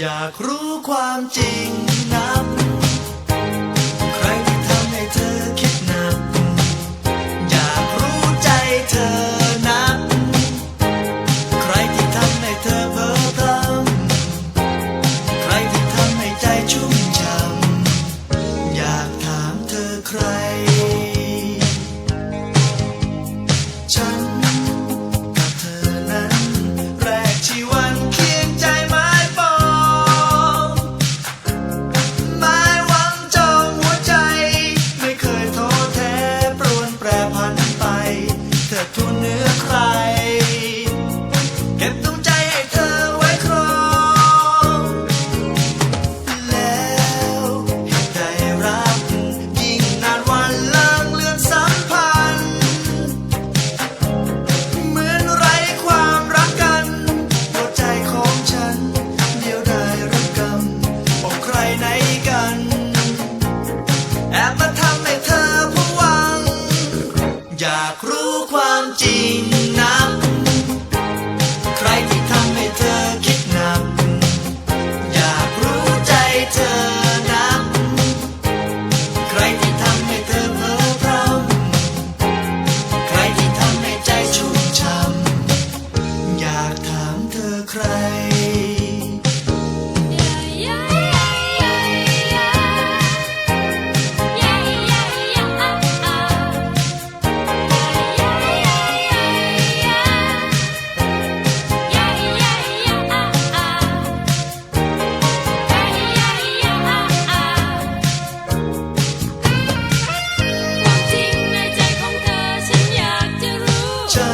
อยากรู้ความจริง อยากรู้ความจริงนัก ใครที่ทำให้เธอคิดหนัก อยากรู้ใจเธอนัก ใครที่ทำให้เธอเพ้อพรำใครที่ทำให้ใจชุ่มช่ำอยากถามเธอใคร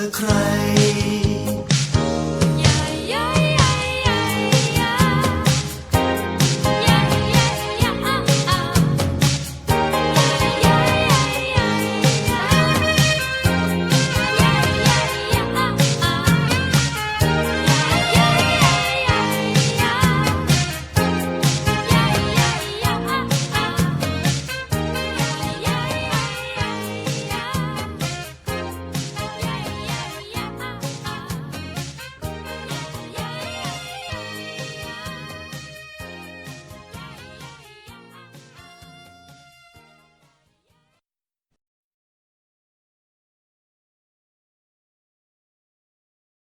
อใคร